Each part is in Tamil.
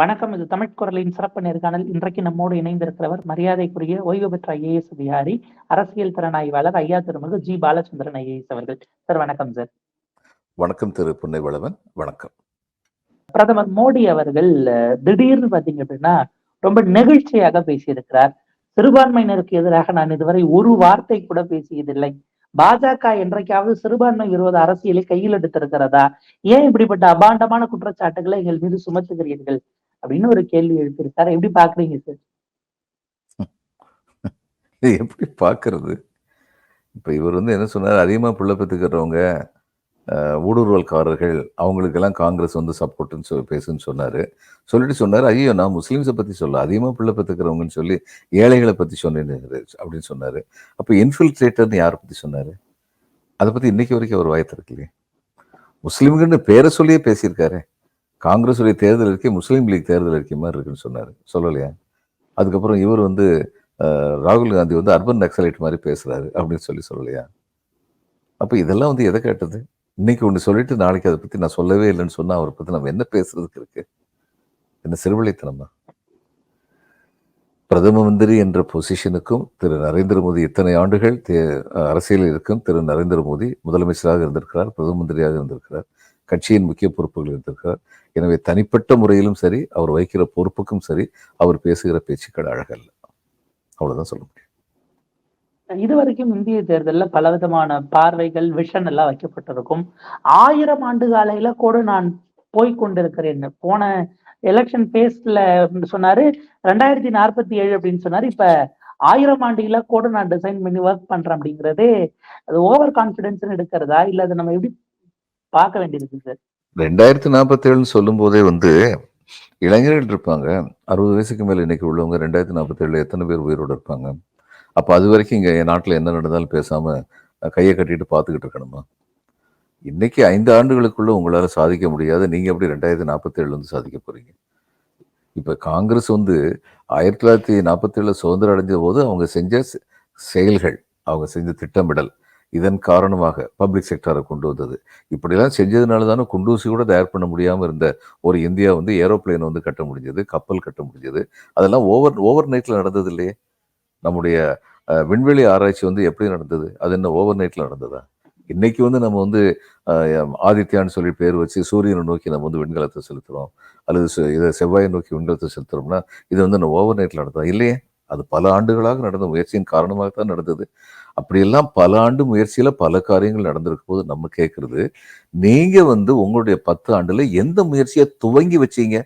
வணக்கம் இது தமிழ் குரலின் சிறப்பு நேர்காணல். இன்றைக்கு நம்மோடு இணைந்திருக்கிறவர் மரியாதைக்குரிய ஓய்வு பெற்ற ஐஏஎஸ் அதிகாரி அரசியல் திறனாய்வாளர் ஐயா திருமகு ஜி. பாலச்சந்திரன் ஐஏஎஸ் அவர்கள். சார் வணக்கம் சார். வணக்கம் திரு புன்னைவளவன். வணக்கம். பிரதமர் மோடி அவர்கள் திடீர்னு பாத்தீங்க அப்படின்னா ரொம்ப நெகிழ்ச்சியாக பேசியிருக்கிறார். சிறுபான்மையினருக்கு எதிராக நான் இதுவரை ஒரு வார்த்தை கூட பேசியதில்லை. பாஜக என்றைக்காவது சிறுபான்மை விரோத அரசியலை கையில் எடுத்திருக்கிறதா? ஏன் இப்படிப்பட்ட அபாண்டமான குற்றச்சாட்டுகளை எங்கள் மீது சுமத்துகிறீர்கள்? அப்படின்னு ஒரு கேள்வி எழுப்பியிருக்காரு. எப்படி பாக்குறீங்க சார்? இது எப்படி பார்க்கறது? இப்போ இவர் வந்து என்ன சொன்னார்? அதிகமாக பிள்ளை பெற்றுக்கிறவங்க ஊடுருவல்காரர்கள் அவங்களுக்கெல்லாம் காங்கிரஸ் வந்து சப்போர்ட்டுன்னு சொல்லி பேசுன்னு சொன்னார். சொல்லிட்டு சொன்னார் ஐயோ நான் முஸ்லீம்ஸை பற்றி சொல்ல அதிகமாக பிள்ளை பெற்றுக்கிறவங்கன்னு சொல்லி ஏழைகளை பற்றி சொன்னேன் அப்படின்னு சொன்னார். அப்போ இன்ஃபில்ட்ரேட்டர்னு யாரை பற்றி சொன்னார்? அதை பற்றி இன்னைக்கு வரைக்கும் அவர் வாய் முஸ்லீம்கள்னு பேரை சொல்லியே பேசியிருக்காரு. காங்கிரஸ் உடைய தேர்தல் இருக்கே முஸ்லீம் லீக் தேர்தல் அறிக்கை மாதிரி இருக்குன்னு சொன்னார். சொல்லலையா? அதுக்கப்புறம் இவர் வந்து ராகுல் காந்தி வந்து அர்பன் நக்சலைட் மாதிரி பேசுறாரு அப்படின்னு சொல்லி சொல்லலையா? அப்போ இதெல்லாம் வந்து எதை கேட்டது? இன்னைக்கு ஒன்று சொல்லிட்டு நாளைக்கு அதை பற்றி நான் சொல்லவே இல்லைன்னு சொன்னா அவரை பற்றி நம்ம என்ன பேசுறதுக்கு இருக்கு? என்ன சிறுவழித்தனமா? பிரதம மந்திரி என்ற பொசிஷனுக்கும் திரு நரேந்திர மோடி இத்தனை ஆண்டுகள் தே- அரசியலில் இருக்கும் திரு நரேந்திர மோடி முதலமைச்சராக இருந்திருக்கிறார் பிரதம மந்திரியாக இருந்திருக்கிறார். கட்சியின் முக்கிய பொறுப்புகள் இருந்திருக்கிறார். எனவே தனிப்பட்ட முறையிலும் சரி அவர் வைக்கிற பொறுப்புக்கும் சரி அவர் பேசுகிற பேச்சுக்கள் அழகல்ல. அவ்வளவுதான் சொல்ல முடியும். இதுவரைக்கும் இந்திய தேர்தல்ல பலவிதமான பார்வைகள் விஷன் எல்லாம் வைக்கப்பட்டிருக்கும். ஆயிரம் ஆண்டு காலையில கூட நான் போய் கொண்டிருக்கிறேன். போன எலெக்ஷன் பேஸ்ட்ல சொன்னாரு ரெண்டாயிரத்தி நாற்பத்தி ஏழு அப்படின்னு சொன்னாரு. இப்ப ஆயிரம் ஆண்டு இலக்கோடு நான் டிசைன் பண்ணி ஒர்க் பண்றேன் அப்படிங்கிறது அது ஓவர் கான்பிடன்ஸ் எடுக்கிறதா? இல்ல அதை நம்ம எப்படி பார்க்க வேண்டியிருக்கு சார். ரெண்டாயிரத்தி நாற்பத்தி ஏழுன்னு சொல்லும் போதே வந்து இளைஞர்கள் இருப்பாங்க. அறுபது வயசுக்கு மேல இன்னைக்கு உள்ளவங்க ரெண்டாயிரத்தி நாற்பத்தி ஏழுல எத்தனை பேர் உயிரோடு இருப்பாங்க? அப்ப அது வரைக்கும் இங்க என் நாட்டுல என்ன நடந்தாலும் பேசாம கையை கட்டிட்டு பார்த்துக்கிட்டு இருக்கணுமா? இன்னைக்கு ஐந்து ஆண்டுகளுக்குள்ள உங்களால சாதிக்க முடியாது நீங்க எப்படி ரெண்டாயிரத்தி நாற்பத்தி ஏழுல சாதிக்க போறீங்க? இப்ப காங்கிரஸ் வந்து ஆயிரத்தி தொள்ளாயிரத்தி நாற்பத்தி ஏழுல சுதந்திரம் அடைஞ்ச போது அவங்க செஞ்ச செ- செயல்கள் அவங்க செஞ்ச திட்டமிடல் இதன் காரணமாக பப்ளிக் செக்டாரை கொண்டு வந்தது. இப்படிலாம் செஞ்சதுனால தானே குண்டூசி கூட தயார் பண்ண முடியாமல் இருந்த ஒரு இந்தியா வந்து ஏரோப்ளேன் வந்து கட்ட முடிஞ்சது கப்பல் கட்ட முடிஞ்சது. அதெல்லாம் ஓவர் ஓவர் நைட்டில் நடந்தது இல்லையே? நம்முடைய விண்வெளி ஆராய்ச்சி வந்து எப்படி நடந்தது? அது என்ன ஓவர் நைட்டில் நடந்ததா? இன்னைக்கு வந்து நம்ம வந்து ஆதித்யான்னு சொல்லி பேர் வச்சு சூரியனை நோக்கி நம்ம வந்து விண்கலத்தை செலுத்துகிறோம் அல்லது செ- இதை செவ்வாயை நோக்கி விண்கலத்தை செலுத்துறோம்னா இது வந்து நம்ம ஓவர் நைட்டில் நடந்ததா? இல்லையே. அது பல ஆண்டுகளாக நடந்த முயற்சியின் காரணமாக தான் நடந்தது. அப்படியெல்லாம் பல ஆண்டு முயற்சியில் பல காரியங்கள் நடந்திருக்கும் போது நம்ம கேட்குறது நீங்கள் வந்து உங்களுடைய பத்து ஆண்டில் எந்த முயற்சியை துவங்கி வச்சீங்க?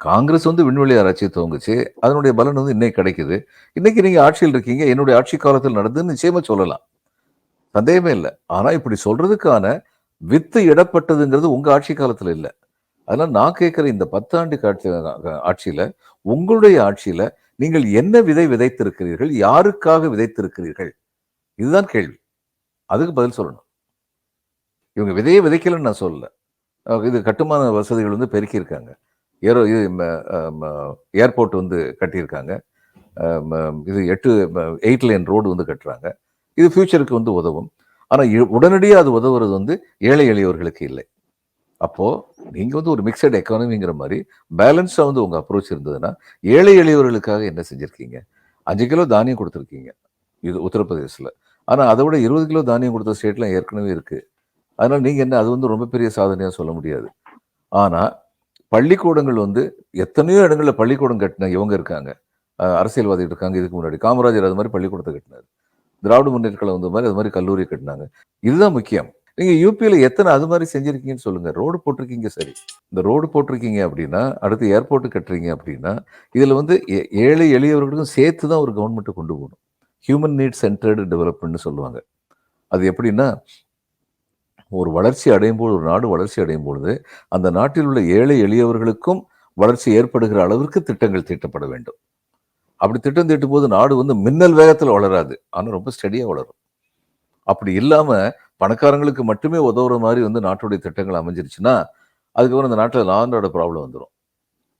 காங்கிரஸ் வந்து விண்வெளி ஆராய்ச்சியை துவங்குச்சு அதனுடைய பலன் வந்து இன்னைக்கு கிடைக்குது. இன்னைக்கு நீங்கள் ஆட்சியில் இருக்கீங்க என்னுடைய ஆட்சி காலத்தில் நடந்துன்னு நிச்சயமாக சொல்லலாம். சந்தேகமே இல்லை. ஆனால் இப்படி சொல்கிறதுக்கான வித்து இடப்பட்டதுங்கிறது உங்கள் ஆட்சி காலத்தில் இல்லை. அதனால் நான் கேட்குற இந்த பத்தாண்டு காட்சி ஆட்சியில் உங்களுடைய ஆட்சியில் நீங்கள் என்ன விதை விதைத்திருக்கிறீர்கள்? யாருக்காக விதைத்திருக்கிறீர்கள்? இதுதான் கேள்வி. அதுக்கு பதில் சொல்லணும். இவங்க விதையை விதைக்கலன்னு நான் சொல்லலை. இது கட்டுமான வசதிகள் வந்து பெருக்கியிருக்காங்க. ஏரோ இது ஏர்போர்ட் வந்து கட்டியிருக்காங்க. இது எட்டு எயிட் லைன் ரோடு வந்து கட்டுறாங்க. இது ஃபியூச்சருக்கு வந்து உதவும். ஆனால் உடனடியாக அது உதவுறது வந்து ஏழை எளியவர்களுக்கு இல்லை. அப்போது நீங்கள் வந்து ஒரு மிக்சட் எக்கானமிங்கிற மாதிரி பேலன்ஸாக வந்து உங்கள் அப்ரோச் இருந்ததுன்னா ஏழை எளியவர்களுக்காக என்ன செஞ்சுருக்கீங்க? அஞ்சு கிலோ தானியம் கொடுத்துருக்கீங்க இது உத்தரப்பிரதேசில் ஆனால் அதை விட இருபது கிலோ தானியம் கொடுத்த ஸ்டேட்லாம் ஏற்கனவே இருக்குது அதனால் நீங்கள் என்ன அது வந்து ரொம்ப பெரிய சாதனையாக சொல்ல முடியாது. ஆனால் பள்ளிக்கூடங்கள் வந்து எத்தனையோ இடங்களில் பள்ளிக்கூடம் கட்டின இவங்க இருக்காங்க. அரசியல்வாதி இருக்காங்க இதுக்கு முன்னாடி. காமராஜர் அது மாதிரி பள்ளிக்கூடத்தை கட்டினார். திராவிட முன்னேற்ற கழகம் வந்த மாதிரி அது மாதிரி கல்லூரி கட்டினாங்க. இதுதான் முக்கியம். நீங்கள் யூபியில எத்தனை அது மாதிரி செஞ்சுருக்கீங்கன்னு சொல்லுங்கள் ரோடு போட்டிருக்கீங்க சரி. இந்த ரோடு போட்டிருக்கீங்க அப்படின்னா அடுத்து ஏர்போர்ட்டு கட்டுறீங்க அப்படின்னா இதில் வந்து ஏ- ஏழை எளியவர்களுக்கும் சேர்த்து தான் ஒரு கவர்மெண்ட்டை கொண்டு போகணும். ஹியூமன் நீட் சென்டர்டு டெவலப்மெண்ட்னு சொல்லுவாங்க. அது எப்படின்னா ஒரு வளர்ச்சி அடையும் போது ஒரு நாடு வளர்ச்சி அடையும் பொழுது அந்த நாட்டில் உள்ள ஏழை எளியவர்களுக்கும் வளர்ச்சி ஏற்படுகிற அளவிற்கு திட்டங்கள் தீட்டப்பட வேண்டும். அப்படி திட்டம் தீட்டும் போது நாடு வந்து மின்னல் வேகத்தில் வளராது. ஆனால் ரொம்ப ஸ்டெடியாக வளரும். அப்படி இல்லாமல் பணக்காரங்களுக்கு மட்டுமே உதவுற மாதிரி வந்து நாட்டுடைய திட்டங்கள் அமைஞ்சிருச்சுன்னா அதுக்கப்புறம் இந்த நாட்டில் லாண்டோட ப்ராப்ளம் வந்துடும்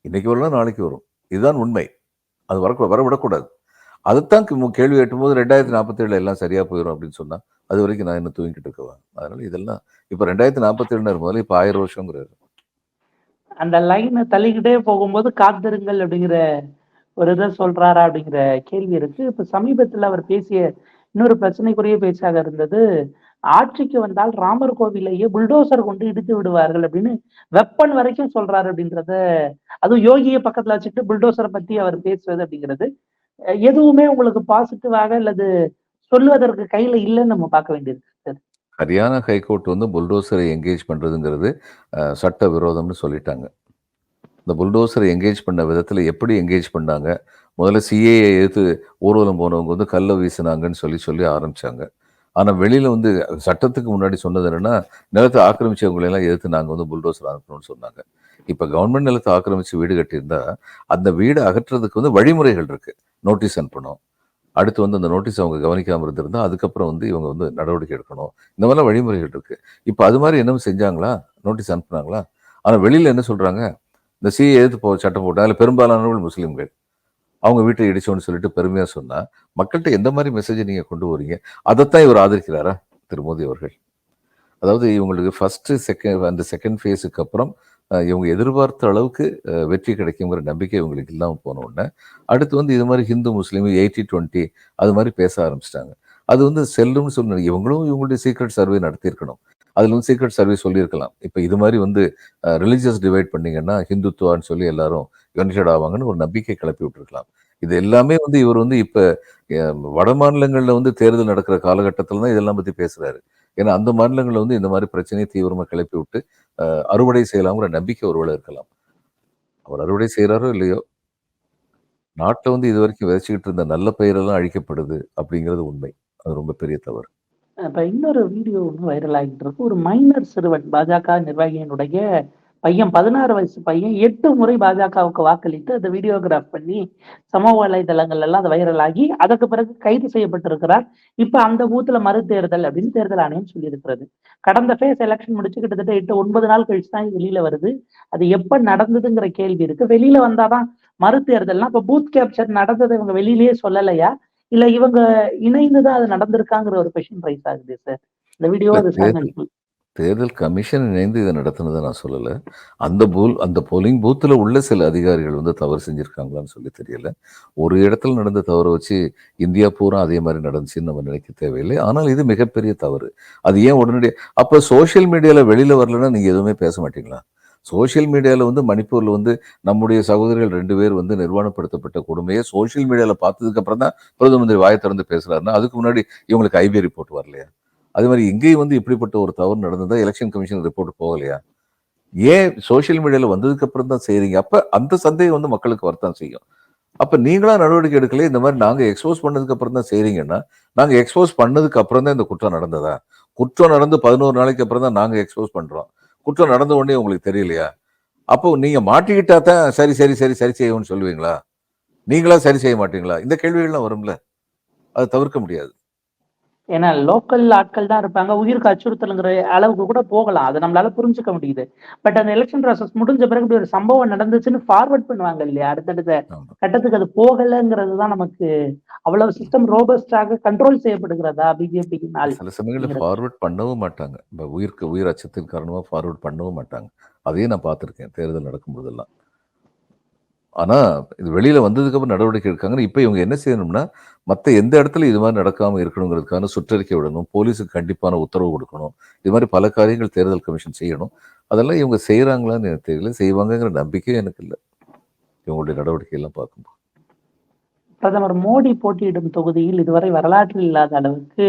இன்னைக்கு வரலாம் நாளைக்கு வரும். இதுதான் உண்மை. அது வர வரவிடக்கூடாது. அதைத்தான் கேள்வி கேட்டும்போது ரெண்டாயிரத்தி நாற்பத்தி ஏழுல எல்லாம் சரியா போயிடும் அப்படின்னு சொன்னா அது வரைக்கும் நான் என்ன தூங்கிட்டு இருக்குவேன் அதனால இதெல்லாம் இப்ப ரெண்டாயிரத்தி நாற்பத்தி முதல்ல இப்ப ஆயிரம் வருஷங்கிறாரு. அந்த லைனை தள்ளிக்கிட்டே போகும்போது காத்திருங்கள் அப்படிங்கிற ஒரு இதை சொல்றாரா அப்படிங்கிற கேள்வி இருக்கு. இப்ப சமீபத்துல அவர் பேசிய இன்னொரு பிரச்சனைக்குரிய பேச்சாக இருந்தது ஆட்சிக்கு வந்தால் ராமர் கோவிலையே புல்டோசர் கொண்டு இடித்து விடுவார்கள் அப்படின்னு வெப்பன் வரைக்கும் சொல்றாரு அப்படின்றத அதுவும் யோகியை பக்கத்துல வச்சுட்டு புல்டோசரை பத்தி அவர் பேசுவது அப்படிங்கிறது எதுவுமே உங்களுக்கு பாசிட்டிவாக அல்லது சொல்லுவதற்கு கையில இல்லைன்னு நம்ம பார்க்க வேண்டியிருக்கு ஹரியானா ஹைகோர்ட் வந்து புல்டோசரை என்கேஜ் பண்றதுங்கிறது சட்ட விரோதம்னு சொல்லிட்டாங்க. இந்த புல்டோசரை என்கேஜ் பண்ண விதத்தில் எப்படி என்கேஜ் பண்ணாங்க? முதல்ல சிஏஏ எதிர்த்து ஊர்வலம் போனவங்க வந்து கல்லை வீசினாங்கன்னு சொல்லி சொல்லி ஆரம்பிச்சாங்க. ஆனால் வெளியில் வந்து சட்டத்துக்கு முன்னாடி சொன்னது என்னென்னா நிலத்தை ஆக்கிரமிச்சவங்களை எல்லாம் எதிர்த்து நாங்கள் வந்து புல்டோசர் அனுப்பணும்னு சொன்னாங்க. இப்போ கவர்மெண்ட் நிலத்தை ஆக்கிரமிச்சு வீடு கட்டியிருந்தா அந்த வீடு அகற்றுறதுக்கு வந்து வழிமுறைகள் இருக்குது நோட்டீஸ் அனுப்பணும். அடுத்து வந்து அந்த நோட்டீஸ் அவங்க கவனிக்காமல் இருந்திருந்தால் அதுக்கப்புறம் வந்து இவங்க வந்து நடவடிக்கை எடுக்கணும். இந்த மாதிரிலாம் வழிமுறைகள் இருக்குது இப்போ அது மாதிரி என்ன செஞ்சாங்களா? நோட்டீஸ் அனுப்புனாங்களா? ஆனால் வெளியில் என்ன சொல்கிறாங்க இந்த சிஏ எதிர்த்து போ சட்டம் போட்டாங்க அதில் பெரும்பாலானவர்கள் முஸ்லீம்கள். அவங்க வீட்டை இடிச்சோன்னு சொல்லிட்டு பெருமையாக சொன்னா மக்கள்கிட்ட எந்த மாதிரி மெசேஜை நீங்கள் கொண்டு வரீங்க அதைத்தான் இவர் ஆதரிக்கிறாரா திரு மோடி அவர்கள்? அதாவது இவங்களுக்கு ஃபர்ஸ்ட் செகண்ட் அந்த செகண்ட் ஃபேஸுக்கு அப்புறம் அஹ், இவங்க எதிர்பார்த்த அளவுக்கு வெற்றி கிடைக்குங்கிற நம்பிக்கை இவங்களுக்கு இல்லாமல் போன உடனே அடுத்து வந்து இது மாதிரி ஹிந்து முஸ்லீம் எயிட்டி டுவெண்ட்டி அது மாதிரி பேச ஆரம்பிச்சிட்டாங்க. அது வந்து செல்லும்னு சொல்லி இவங்களும் இவங்களுடைய சீக்ரெட் சர்வே நடத்தியிருக்கணும். அதில் வந்து சீக்ரெட் சர்வீஸ் சொல்லியிருக்கலாம். இப்போ இது மாதிரி வந்து ரிலீஜியஸ் டிவைட் பண்ணீங்கன்னா ஹிந்துத்துவான்னு சொல்லி எல்லாரும் யுனைடெட் ஆவாங்கன்னு ஒரு நம்பிக்கை கிளப்பி விட்டுருக்கலாம். இது எல்லாமே வந்து இவர் வந்து இப்போ வட மாநிலங்களில் வந்து தேர்தல் நடக்கிற காலகட்டத்தில் தான் இதெல்லாம் பற்றி பேசுறாரு. ஏன்னா அந்த மாநிலங்களில் வந்து இந்த மாதிரி பிரச்சனையை தீவிரமாக கிளப்பி விட்டு அஹ், அறுவடை செய்யலாம்ங்கிற நம்பிக்கை ஒருவேளை இருக்கலாம். அவர் அறுவடை செய்கிறாரோ இல்லையோ? நாட்டில் வந்து இது வரைக்கும் விதைச்சிக்கிட்டு இருந்த நல்ல பயிரெல்லாம் அழிக்கப்படுது அப்படிங்கிறது உண்மை. அது ரொம்ப பெரிய தவறு. இப்ப இன்னொரு வீடியோ ஒன்று வைரல் ஆகிட்டு இருக்கு. ஒரு மைனர் சிறுவன் பாஜக நிர்வாகியினுடைய பையன் பதினாறு வயசு பையன் எட்டு முறை பாஜகவுக்கு வாக்களித்து அதை வீடியோகிராஃப் பண்ணி சமூக வலைதளங்கள் எல்லாம் அது வைரல் ஆகி அதற்கு பிறகு கைது செய்யப்பட்டிருக்கிறார். இப்ப அந்த பூத்துல மறு தேர்தல் அப்படின்னு தேர்தல் ஆணையம் சொல்லியிருக்கிறது. கடந்த ஃபேஸ் எலெக்ஷன் முடிச்சு கிட்டத்தட்ட எட்டு ஒன்பது நாள் கழிச்சு தான் வெளியில வருது. அது எப்ப நடந்ததுங்கிற கேள்வி இருக்கு. வெளியில வந்தாதான் மறு தேர்தல்னா இப்ப பூத் கேப்சர் நடந்ததை இவங்க வெளியிலேயே சொல்லலையா? இல்ல இவங்க இணைந்துதான் அது நடந்திருக்காங்கிற ஒரு கொஸ்டின் ரைஸ் ஆகுது சார் இந்த வீடியோ அது தேர்தல் கமிஷன் இணைந்து இதை நடத்தினதை நான் சொல்லலை. அந்த பூல் அந்த போலிங் பூத்தில் உள்ள சில அதிகாரிகள் வந்து தவறு செஞ்சுருக்காங்களான்னு சொல்லி தெரியல. ஒரு இடத்துல நடந்த தவறை வச்சு இந்தியா பூரா அதே மாதிரி நடந்துச்சுன்னு நம்ம நினைக்க தேவையில்லை. ஆனால் இது மிகப்பெரிய தவறு. அது ஏன் உடனடி அப்போ சோஷியல் மீடியாவில் வெளியில் வரலன்னா நீங்கள் எதுவுமே பேச மாட்டீங்களா? சோஷியல் மீடியாவில் வந்து மணிப்பூரில் வந்து நம்முடைய சகோதரிகள் ரெண்டு பேர் வந்து நிர்வாணப்படுத்தப்பட்ட கொடுமையை சோஷியல் மீடியாவில் பார்த்ததுக்கு அப்புறம் தான் பிரதம மந்திரி வாயை திறந்து பேசுகிறாருன்னா அதுக்கு முன்னாடி இவங்களுக்கு ஐபி ரிப்போர்ட் வரலையா? அதே மாதிரி இங்கேயும் வந்து இப்படிப்பட்ட ஒரு தவறு நடந்ததா எலெக்ஷன் கமிஷன் ரிப்போர்ட் போகலையா? ஏன் சோஷியல் மீடியாவில் வந்ததுக்கு அப்புறம் தான் செய்கிறீங்க அப்போ அந்த சந்தேகம் வந்து மக்களுக்கு வரத்தான் செய்யும். அப்போ நீங்களா நடவடிக்கை எடுக்கல இந்த மாதிரி நாங்கள் எக்ஸ்போஸ் பண்ணதுக்கு அப்புறம் தான் செய்கிறீங்கன்னா நாங்கள் எக்ஸ்போஸ் பண்ணதுக்கு அப்புறம் தான் இந்த குற்றம் நடந்ததா? குற்றம் நடந்து பதினோரு நாளைக்கு அப்புறம் தான் நாங்கள் எக்ஸ்போஸ் பண்ணுறோம் குற்றம் நடந்த உடனே உங்களுக்கு தெரியலையா? அப்போ நீங்க மாட்டிக்கிட்டா தான் சரி சரி சரி சரி செய்யணும்னு சொல்லுவீங்களா? நீங்களா சரி செய்ய மாட்டீங்களா? இந்த கேள்விகள்லாம் வரும்ல. அதை தவிர்க்க முடியாது. ஏன்னா லோக்கல் ஆட்கள் தான் இருப்பாங்க. உயிருக்கு அச்சுறுத்தலுங்கிற அளவுக்கு கூட போகலாம். அதை நம்மளால புரிஞ்சுக்க முடியுது. பட் அந்த எலெக்ஷன் ப்ராசஸ் முடிஞ்ச பிறகு இப்படி ஒரு சம்பவம் நடந்துச்சுன்னு ஃபார்வர்ட் பண்ணுவாங்க இல்லையா? அடுத்தடுத்த. கட்டத்துக்கு அது போகலைங்கிறது தான் நமக்கு அவ்வளவு சிஸ்டம் ரோபஸ்டாக கண்ட்ரோல் செய்யப்படுகிறதா? பிஜேபியினால் சில சமயங்களில் ஃபார்வர்ட் பண்ணவும் மாட்டாங்க. உயிருக்கு உயிர் அச்சத்தின் காரணமாக ஃபார்வர்ட் பண்ணவும் மாட்டாங்க. அதையும் நான் பார்த்துருக்கேன். தேர்தல் நடக்கும்போதெல்லாம். ஆனால் இது வெளியில் வந்ததுக்கப்புறம் நடவடிக்கை எடுக்காங்கன்னு இப்போ இவங்க என்ன செய்யணும்னா மற்ற எந்த இடத்துல இது மாதிரி நடக்காமல் இருக்கணுங்கிறதுக்கான சுற்றறிக்கை விடணும். போலீஸுக்கு கண்டிப்பான உத்தரவு கொடுக்கணும். இது மாதிரி பல காரியங்கள் தேர்தல் கமிஷன் செய்யணும். அதெல்லாம் இவங்க செய்கிறாங்களான்னு எனக்கு தெரியல. செய்வாங்கங்கிற நம்பிக்கையும் எனக்கு இல்லை. இவங்களுடைய நடவடிக்கையெல்லாம் பார்க்கும்போது. பிரதமர் மோடி போட்டியிடும் தொகுதியில் இதுவரை வரலாற்றில் இல்லாத அளவுக்கு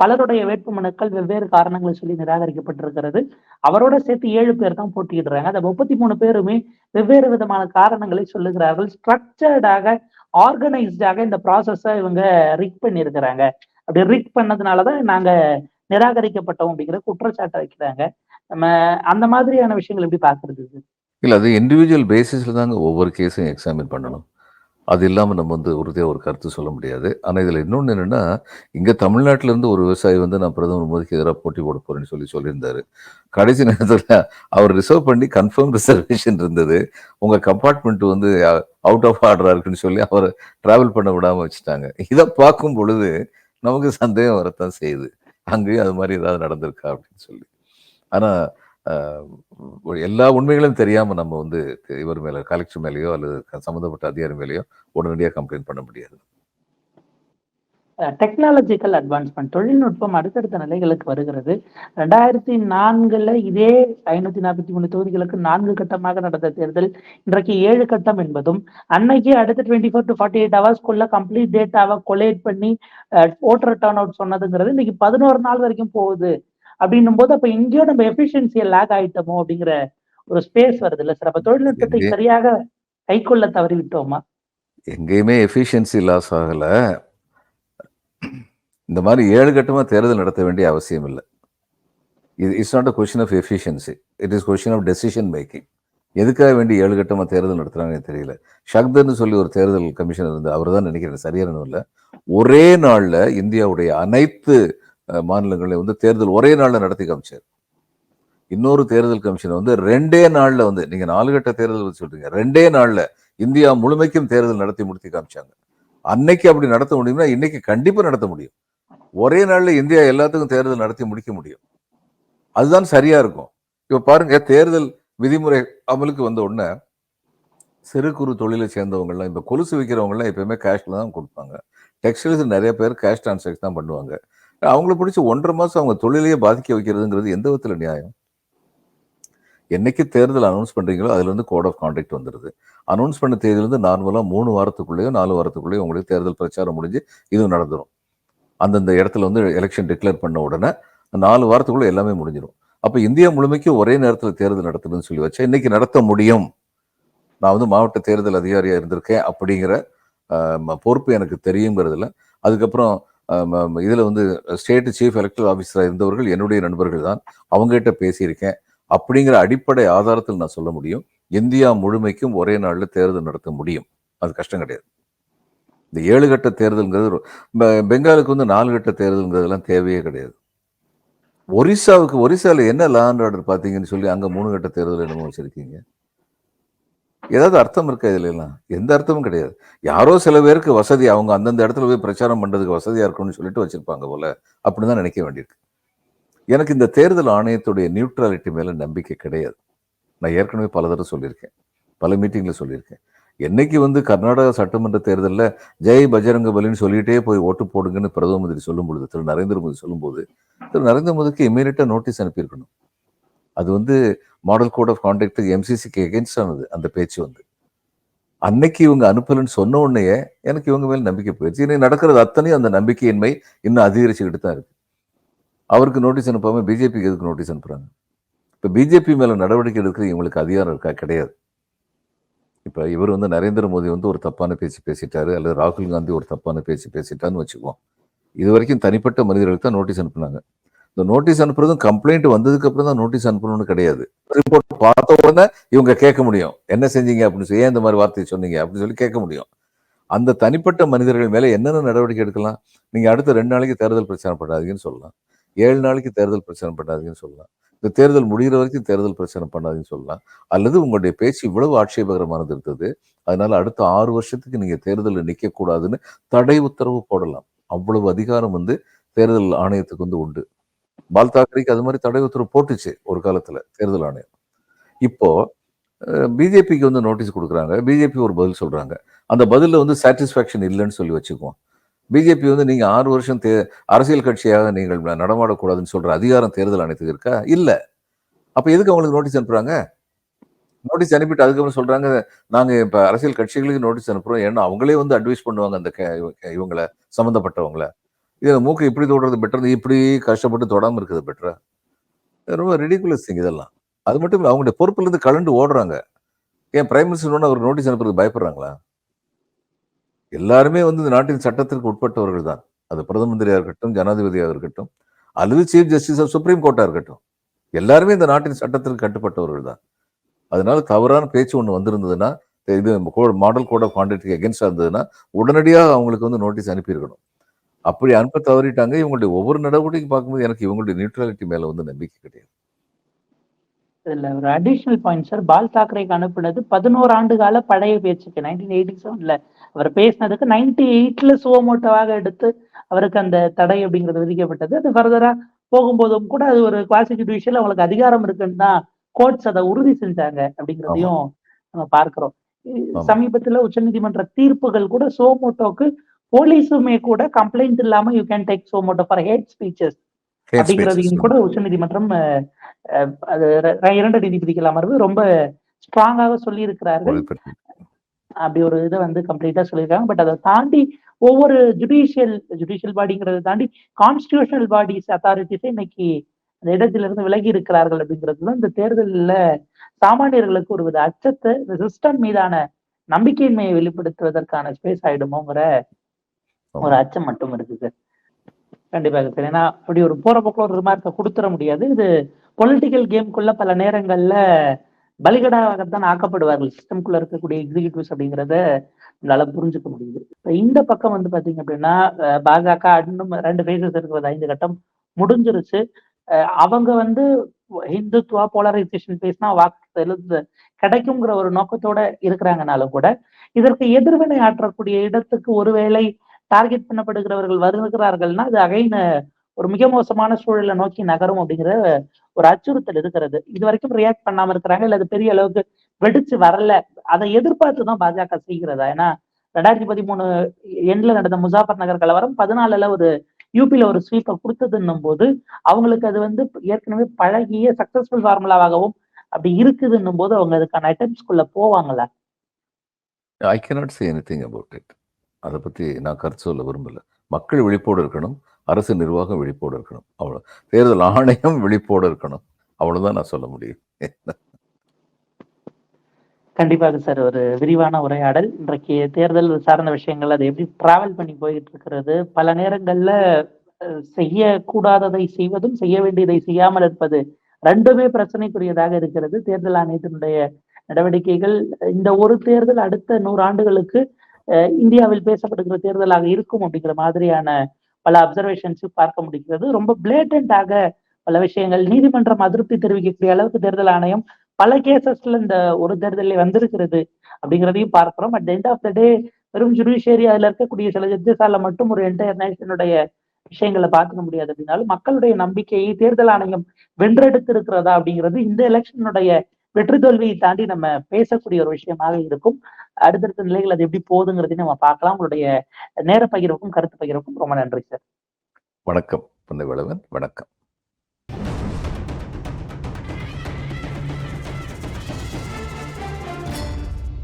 பலருடைய வேட்புமனுக்கள் வெவ்வேறு காரணங்களை சொல்லி நிராகரிக்கப்பட்டிருக்கிறது. அவரோட சேர்த்து ஏழு பேர் தான் போட்டியிடுறாங்க. அந்த முப்பத்தி மூணு பேருமே வெவ்வேறு விதமான காரணங்களை சொல்லுகிறார்கள். ஸ்ட்ரக்சர்டாக ஆர்கனைஸ்டாக இந்த ப்ராசஸை இவங்க ரிக் பண்ணியிருக்கிறாங்க. அப்படி ரிக் பண்ணதுனாலதான் நாங்க நிராகரிக்கப்பட்டோம் அப்படிங்கிற குற்றச்சாட்டை வைக்கிறாங்க. நம்ம அந்த மாதிரியான விஷயங்கள் எப்படி பாக்குறது இல்ல அது இண்டிவிஜுவல் பேசிஸ்ல தாங்க ஒவ்வொரு கேஸையும் எக்ஸாமின் பண்ணணும். அது இல்லாமல் நம்ம வந்து உறுதியாக ஒரு கருத்து சொல்ல முடியாது. ஆனால் இதில் இன்னொன்று என்னென்னா இங்கே தமிழ்நாட்டிலேருந்து ஒரு விவசாயி வந்து நான் பிரதமர் மோடிக்கு எதிராக போட்டி போட போகிறேன்னு சொல்லி சொல்லியிருந்தாரு. கடைசி நேரத்தில் அவர் ரிசர்வ் பண்ணி கன்ஃபார்ம் ரிசர்வேஷன் இருந்தது. உங்கள் கம்பார்ட்மெண்ட் வந்து அவுட் ஆஃப் ஆர்டராக இருக்குன்னு சொல்லி அவர் ட்ராவல் பண்ண விடாமல் வச்சுட்டாங்க. இதை பார்க்கும் பொழுது நமக்கு சந்தேகம் வரத்தான் செய்யுது. அங்கேயும் அது மாதிரி ஏதாவது நடந்திருக்கா அப்படின்னு சொல்லி. ஆனால் எல்லா உண்மைகளும் தெரியாம நம்ம வந்து இவர் மேல கலெக்டர் மேலேயோ அல்லது சம்மந்தப்பட்ட அதிகாரி மேலேயோ உடனடியாக கம்ப்ளைண்ட் பண்ண முடியாது. டெக்னாலஜிக்கல் அட்வான்ஸ்மெண்ட் தொழில்நுட்பம் அடுத்தடுத்த நிலைகளுக்கு வருகிறது. ரெண்டாயிரத்தி நான்குல இதே ஐநூத்தி நாற்பத்தி மூணு தொகுதிகளுக்கு நான்கு கட்டமாக நடந்த தேர்தல் இன்றைக்கு ஏழு கட்டம் என்பதும் அன்னைக்கு அடுத்த twenty four to forty eight ஹவர்ஸ்க்குள்ள complete டேட்டாவை கொலேட் பண்ணி ஓட்டர் டர்ன் அவுட் சொன்னதுங்கிறது இன்னைக்கு பதினோரு நாள் வரைக்கும் போகுது. அப்படின்னும் போது அப்ப எங்கேயோ நம்ம எஃபிஷியன்சியை லேக் ஆயிட்டோமோ அப்படிங்கிற ஒரு ஸ்பேஸ் வருது இல்ல சார் அப்ப தொழில்நுட்பத்தை சரியாக கைக்கொள்ள தவறி விட்டோமா எங்கேயுமே எஃபிஷியன்சி லாஸ் ஆகல. இந்த மாதிரி ஏழு கட்டமா தேர்தல் நடத்த வேண்டிய அவசியம் இல்லை. இது it's not a question of efficiency it is question of decision making எதுக்காக வேண்டி ஏழு கட்டமா தேர்தல் நடத்துறாங்கன்னு தெரியல. ஷக்தர்னு சொல்லி ஒரு தேர்தல் கமிஷனர் இருந்து அவர் தான் நினைக்கிறேன். சரியான இல்லை ஒரே நாள்ல இந்தியாவுடைய அனைத்து மாநிலங்களில் வந்து தேர்தல் ஒரே நாளில் நடத்தி காமிச்சார். இன்னொரு தேர்தல் கமிஷன் வந்து ரெண்டே நாளில் வந்து நீங்கள் நாலு கட்ட தேர்தல் பத்தி சொல்றீங்க ரெண்டே நாளில் இந்தியா முழுமைக்கும் தேர்தல் நடத்தி முடித்து காமிச்சாங்க. அன்னைக்கு அப்படி நடத்த முடியும்னா இன்னைக்கு கண்டிப்பாக நடத்த முடியும். ஒரே நாளில் இந்தியா எல்லாத்துக்கும் தேர்தல் நடத்தி முடிக்க முடியும். அதுதான் சரியா இருக்கும். இப்போ பாருங்க தேர்தல் விதிமுறை அமலுக்கு வந்த உடனே சிறு குறு தொழிலை சேர்ந்தவங்கலாம் இப்போ கொலுசு விற்கிறவங்கலாம் எப்பயுமே கேஷில் தான் கொடுப்பாங்க. டெக்ஸ்டைல்ஸ் நிறைய பேர் கேஷ் டிரான்சாக்ஷன் தான் பண்ணுவாங்க. அவங்கள பிடிச்சி ஒன்றரை மாதம் அவங்க தொழிலையே பாதிக்க வைக்கிறதுங்கிறது எந்த விதத்தில் நியாயம்? என்னைக்கு தேர்தல் அனௌன்ஸ் பண்ணுறீங்களோ அதுலேருந்து கோட் ஆஃப் கான்டாக்ட் வந்துடுது அனௌன்ஸ் பண்ண தேதியிலேருந்து நார்மலாக மூணு வாரத்துக்குள்ளேயோ நாலு வாரத்துக்குள்ளேயோ உங்களுக்கு தேர்தல் பிரச்சாரம் முடிஞ்சு இது நடந்துடும் அந்தந்த இடத்துல வந்து எலெக்ஷன் டிக்ளேர் பண்ண உடனே நாலு வாரத்துக்குள்ளே எல்லாமே முடிஞ்சிடும் அப்போ இந்தியா முழுமைக்கு ஒரே நேரத்தில் தேர்தல் நடத்துதுன்னு சொல்லி வச்சா இன்னைக்கு நடத்த முடியும். நான் வந்து மாவட்ட தேர்தல் அதிகாரியாக இருந்திருக்கேன் அப்படிங்கிற ம- பொறுப்பு எனக்கு தெரியுங்கிறதுல. அதுக்கப்புறம் இதில் வந்து ஸ்டேட் சீஃப் எலக்டரல் ஆஃபீஸராக இருந்தவர்கள் என்னுடைய நண்பர்கள் தான். அவங்ககிட்ட பேசியிருக்கேன். அப்படிங்கிற அடிப்படை ஆதாரத்தில் நான் சொல்ல முடியும். இந்தியா முழுமைக்கும் ஒரே நாளில் தேர்தல் நடத்த முடியும். அது கஷ்டம் கிடையாது. இந்த ஏழு கட்ட தேர்தல்ங்கிறது பெங்காலுக்கு வந்து நாலு கட்ட தேர்தலுங்கிறதுலாம் தேவையே கிடையாது. ஒரிசாவுக்கு ஒரிசாவில் என்ன லா ஆர்டர் பார்த்தீங்கன்னு சொல்லி அங்கே மூணு கட்ட தேர்தல் என்னமோ வச்சிருக்கீங்க. ஏதாவது அர்த்தம் இருக்கா இதுல எல்லாம் எந்த அர்த்தமும் கிடையாது. யாரோ சில பேருக்கு வசதி அவங்க அந்தந்த இடத்துல போய் பிரச்சாரம் பண்றதுக்கு வசதியா இருக்கும்னு சொல்லிட்டு வச்சிருப்பாங்க போல. தான் நினைக்க வேண்டியிருக்கு. எனக்கு இந்த தேர்தல் ஆணையத்துடைய நியூட்ரலிட்டி மேல நம்பிக்கை கிடையாது. நான் ஏற்கனவே பல தடவை சொல்லியிருக்கேன். பல மீட்டிங்ல சொல்லியிருக்கேன். என்னைக்கு வந்து கர்நாடகா சட்டமன்ற தேர்தலில் ஜெய் பஜரங்க பலின்னு சொல்லிட்டே போய் ஓட்டு போடுங்கன்னு பிரதம மந்திரி சொல்லும் பொழுது திரு நரேந்திர மோடி சொல்லும்போது திரு நரேந்திர மோடிக்கு இமீடியட்டாக நோட்டீஸ் அனுப்பியிருக்கணும். அது வந்து மாடல் கோட் ஆஃப் கான்டாக்ட் எம்சிசிக்கு எகென்ஸ்ட் ஆனது அந்த பேச்சு வந்து. அன்னைக்கு இவங்க அனுப்பலன்னு சொன்ன உடனேயே எனக்கு இவங்க மேல் நம்பிக்கை போயிடுச்சு. இன்னைக்கு நடக்கிறது அத்தனையும் அந்த நம்பிக்கையின்மை இன்னும் அதிகரிச்சுக்கிட்டு தான் இருக்கு. அவருக்கு நோட்டீஸ் அனுப்பாமல் பிஜேபிக்கு எதுக்கு நோட்டீஸ் அனுப்புகிறாங்க இப்போ பிஜேபி மேலே நடவடிக்கை எடுக்கிற இவங்களுக்கு அதிகாரம் இருக்கா? கிடையாது. இப்போ இவர் வந்து நரேந்திர மோடி வந்து ஒரு தப்பான பேச்சு பேசிட்டாரு அல்லது ராகுல் காந்தி ஒரு தப்பான பேச்சு பேசிட்டான்னு வச்சுக்குவோம். இது வரைக்கும் தனிப்பட்ட மனிதர்களுக்கு தான் நோட்டீஸ் அனுப்புனாங்க. இந்த நோட்டீஸ் அனுப்புறதும் கம்ப்ளைண்ட் வந்ததுக்கு அப்புறம் தான் நோட்டீஸ் அனுப்பணும்னு கிடையாது. ரிப்போர்ட் பார்த்த உடனே இவங்க கேட்க முடியும். என்ன செஞ்சீங்க? அப்படின்னு சொல்லி ஏன் இந்த மாதிரி வார்த்தையை சொன்னீங்க? அப்படின்னு சொல்லி கேட்க முடியும். அந்த தனிப்பட்ட மனிதர்கள் மேல என்னென்ன நடவடிக்கை எடுக்கலாம்? நீங்க அடுத்த ரெண்டு நாளைக்கு தேர்தல் பிரச்சாரம் பண்ணாதீங்கன்னு சொல்லலாம். ஏழு நாளைக்கு தேர்தல் பிரச்சாரம் பண்ணாதீங்கன்னு சொல்லலாம். இந்த தேர்தல் முடிகிற வரைக்கும் தேர்தல் பிரச்சாரம் பண்ணாதீங்கன்னு சொல்லலாம். அல்லது உங்களுடைய பேச்சு இவ்வளவு ஆட்சேபகரமானது இருந்தது அதனால அடுத்த ஆறு வருஷத்துக்கு நீங்க தேர்தலில் நிற்கக்கூடாதுன்னு தடை உத்தரவு போடலாம். அவ்வளவு அதிகாரம் வந்து தேர்தல் ஆணையத்துக்கு வந்து உண்டு. பால் தாக்கரேக்கு அது மாதிரி தடை உத்தரவு போட்டுச்சு ஒரு காலத்துல தேர்தல் ஆணையம். இப்போ பிஜேபிக்கு வந்து நோட்டீஸ் கொடுக்குறாங்க. பிஜேபி ஒரு பதில் சொல்றாங்க. அந்த பதிலில் வந்து சாட்டிஸ்ஃபேக்ஷன் இல்லைன்னு சொல்லி வச்சுக்குவோம். பிஜேபி வந்து நீங்க ஆறு வருஷம் தே அரசியல் கட்சியாக நீங்கள் நடமாடக்கூடாதுன்னு சொல்ற அதிகாரம் தேர்தல் ஆணையத்துக்கு இருக்கா? இல்ல. அப்ப எதுக்கு அவங்களுக்கு நோட்டீஸ் அனுப்புறாங்க? நோட்டீஸ் அனுப்பிட்டு அதுக்கப்புறம் சொல்றாங்க நாங்க இப்ப அரசியல் கட்சிகளுக்கு நோட்டீஸ் அனுப்புறோம். ஏன்னா அவங்களே வந்து அட்வைஸ் பண்ணுவாங்க அந்த க- இவ- இவங்கள இதில் மூக்கு இப்படி தொடுறது பெட்டர் இப்படி கஷ்டப்பட்டு தொடாமல் இருக்குது பெட்டரா ரொம்ப ரெடிகுலஸ் திங் இதெல்லாம். அது மட்டும் இல்ல அவங்களுடைய பொறுப்புலேருந்து கலண்டு ஓடுறாங்க. ஏன் பிரைம் மினிஸ்டர் அவர் நோட்டீஸ் அனுப்புறது பயப்படுறாங்களா? எல்லாருமே வந்து இந்த நாட்டின் சட்டத்திற்கு உட்பட்டவர்கள் தான். அது பிரதம மந்திரியாக இருக்கட்டும் ஜனாதிபதியாக இருக்கட்டும் அல்லது சீஃப் ஜஸ்டிஸ் ஆஃப் சுப்ரீம் கோர்ட்டாக இருக்கட்டும். எல்லாருமே இந்த நாட்டின் சட்டத்திற்கு கட்டுப்பட்டவர்கள் தான். அதனால தவறான பேச்சு ஒன்று வந்திருந்ததுன்னா இது மாடல் கோட் ஆஃப் கான்டாக்ட் எகென்ஸ்டாக இருந்ததுன்னா உடனடியாக அவங்களுக்கு வந்து நோட்டீஸ் அனுப்பியிருக்கணும். அப்படி அனுப்ப தவறிட்டாங்க. இவங்களுடைய ஒவ்வொரு நடவடிக்கை பார்க்கும்போது எனக்கு இவங்களுடைய நியூட்ரலிட்டி மேல வந்து நம்பிக்கை கிடையாது. இதுல ஒரு அடிஷனல் பாயிண்ட் சார் பால் தாக்கரேக்கு அனுப்புனது பதினோரு ஆண்டு கால பழைய பேச்சுக்கு நைன்டீன் எயிட்டி செவன்ல அவர் பேசினதுக்கு நைன்டி எயிட்ல சுவமோட்டோவாக எடுத்து அவருக்கு அந்த தடை அப்படிங்கிறது விதிக்கப்பட்டது. அது ஃபர்தரா போகும்போதும் கூட அது ஒரு ஜுடிஷியல் அவங்களுக்கு அதிகாரம் இருக்குன்னு தான் கோர்ட்ஸ் அதை உறுதி செஞ்சாங்க அப்படிங்கிறதையும் நம்ம பார்க்கிறோம். சமீபத்துல உச்சநீதிமன்ற தீர்ப்புகள் கூட சோமோட்டோக்கு போலீஸுமே கூட கம்ப்ளைண்ட் இல்லாம you can take suo motu for hate speeches அப்படிங்கிறதையும். கூட அது ர- இரண்டு நீதிபதிகள் அமர்வு ரொம்ப ஸ்ட்ராங்காக சொல்லி இருக்கிறார்கள். அப்படி ஒரு இதை வந்து கம்ப்ளீட்டா சொல்லியிருக்காங்க பட் அதை தாண்டி ஒவ்வொரு ஜுடிஷியல் ஜுடிஷியல் பாடிங்கிறத தாண்டி கான்ஸ்டியூஷனல் பாடிஸ் அத்தாரிட்டிஸே இன்னைக்கு அந்த இடத்துல இருந்து விலகி இருக்கிறார்கள் அப்படிங்கிறது தான் இந்த தேர்தலில் சாமானியர்களுக்கு ஒரு வித அச்சத்தை இந்த சிஸ்டம் மீதான நம்பிக்கையின்மையை வெளிப்படுத்துவதற்கான ஸ்பேஸ் ஆயிடுமோங்கிற ஒரு அச்சம் மட்டும் இருக்கு சார். கண்டிப்பாக சார். ஏன்னா அப்படி ஒரு போற பக்கம் ஒரு ரிமார்க்கை கொடுத்துட முடியாது. இது பொலிட்டிக்கல் கேம்குள்ள பல நேரங்கள்ல பலிகடாகத்தான் ஆக்கப்படுவார்கள். சிஸ்டம்குள்ள இருக்கக்கூடிய எக்ஸிகியூட்டிவ்ஸ் அப்படிங்கிறத நம்மளால புரிஞ்சுக்க முடியுது. இந்த பக்கம் வந்து பாத்தீங்க அப்படின்னா பாஜக இன்னும் ரெண்டு பேசஸ் இருக்கிறது ஐந்து கட்டம் முடிஞ்சிருச்சு. அவங்க வந்து ஹிந்துத்துவா போலரைசேஷன் பேசினா வாக்கு கிடைக்குங்கிற ஒரு நோக்கத்தோட இருக்கிறாங்கனாலும் கூட இதற்கு எதிர்வினை ஆற்றக்கூடிய இடத்துக்கு ஒருவேளை டார்கெட் பண்ணப்படுகிறவர்கள் வருகிறார்கள்னா அது அகைன் ஒரு மிக மோசமான சூழலை நோக்கி நகரும் அப்படிங்கிற ஒரு அச்சுறுத்தல் இருக்கிறது. இது வரைக்கும் ரியாக்ட் பண்ணாம இருக்கிறாங்க இல்ல அது பெரிய அளவுக்கு வெடிச்சு வரல. அதை எதிர்பார்த்து தான் பாஜக செய்கிறதா? ஏன்னா ரெண்டாயிரத்தி பதிமூணு எண்ட்ல நடந்த முசாஃபர் நகர் கலவரம் பதினாலுல ஒரு யூபில ஒரு ஸ்வீப்பை கொடுத்ததுன்னும் போது அவங்களுக்கு அது வந்து ஏற்கனவே பழகிய சக்சஸ்ஃபுல் ஃபார்முலாவாகவும் அப்படி இருக்குதுன்னும் போது அவங்க அதுக்கான அட்டம்ஸ்குள்ள போவாங்களா? I cannot anything about it அதை பற்றி நான் கருத்து சொல்ல விரும்பல. மக்கள் விழிப்போடு இருக்கணும் அரசு நிர்வாகம் விழிப்போடு இருக்கணும். அவ்வளோ தேர்தல் ஆணையம் விழிப்போடு இருக்கணும். அவ்வளவுதான் நான் சொல்ல முடியும். கண்டிப்பாக சார் ஒரு விரிவான உரையாடல். இன்றைக்கு தேர்தல் சார்ந்த விஷயங்கள் அது எப்படி டிராவல் பண்ணி போயிட்டு இருக்கிறது? பல நேரங்கள்ல செய்யக்கூடாததை செய்வதும் செய்ய வேண்டியதை செய்யாமல் இருப்பது ரெண்டுமே பிரச்சனைக்குரியதாக இருக்கிறது. தேர்தல் ஆணையத்தினுடைய நடவடிக்கைகள் இந்த ஒரு தேர்தல் அடுத்த நூறு ஆண்டுகளுக்கு இந்தியாவில் பேசப்படுகிற தேர்தலாக இருக்கும் அப்படிங்கிற மாதிரியான பல அப்சர்வேஷன்ஸ் பார்க்க முடிகிறது. ரொம்ப பிளேட்டண்டாக பல விஷயங்கள் நீதிமன்றம் அதிருப்தி தெரிவிக்கக்கூடிய அளவுக்கு தேர்தல் ஆணையம் பல கேசஸ்ல இந்த ஒரு தேர்தலில் வந்திருக்கிறது அப்படிங்கிறதையும் பார்க்கிறோம். At end of the day வெறும் ஜுடிஷியரி அதுல இருக்கக்கூடிய சில ஜட்ஜஸால மட்டும் ஒரு என்டையர் நேஷனுடைய விஷயங்களை பார்த்துக்க முடியாது அப்படின்னாலும் மக்களுடைய நம்பிக்கையை தேர்தல் ஆணையம் வென்றெடுத்திருக்கிறதா அப்படிங்கிறது இந்த எலெக்ஷனுடைய வெற்றி தோல்வியை தாண்டி நம்ம பேசக்கூடிய ஒரு விஷயமாக இருக்கும். அடுத்தடுத்த நிலைகள் அது எப்படி போகுதுங்கிறதையும் நம்ம பார்க்கலாம். உங்களுடைய நேர பகிர்வுக்கும் கருத்து பகிர்வுக்கும் ரொம்ப நன்றி சார். வணக்கம் வணக்கம்.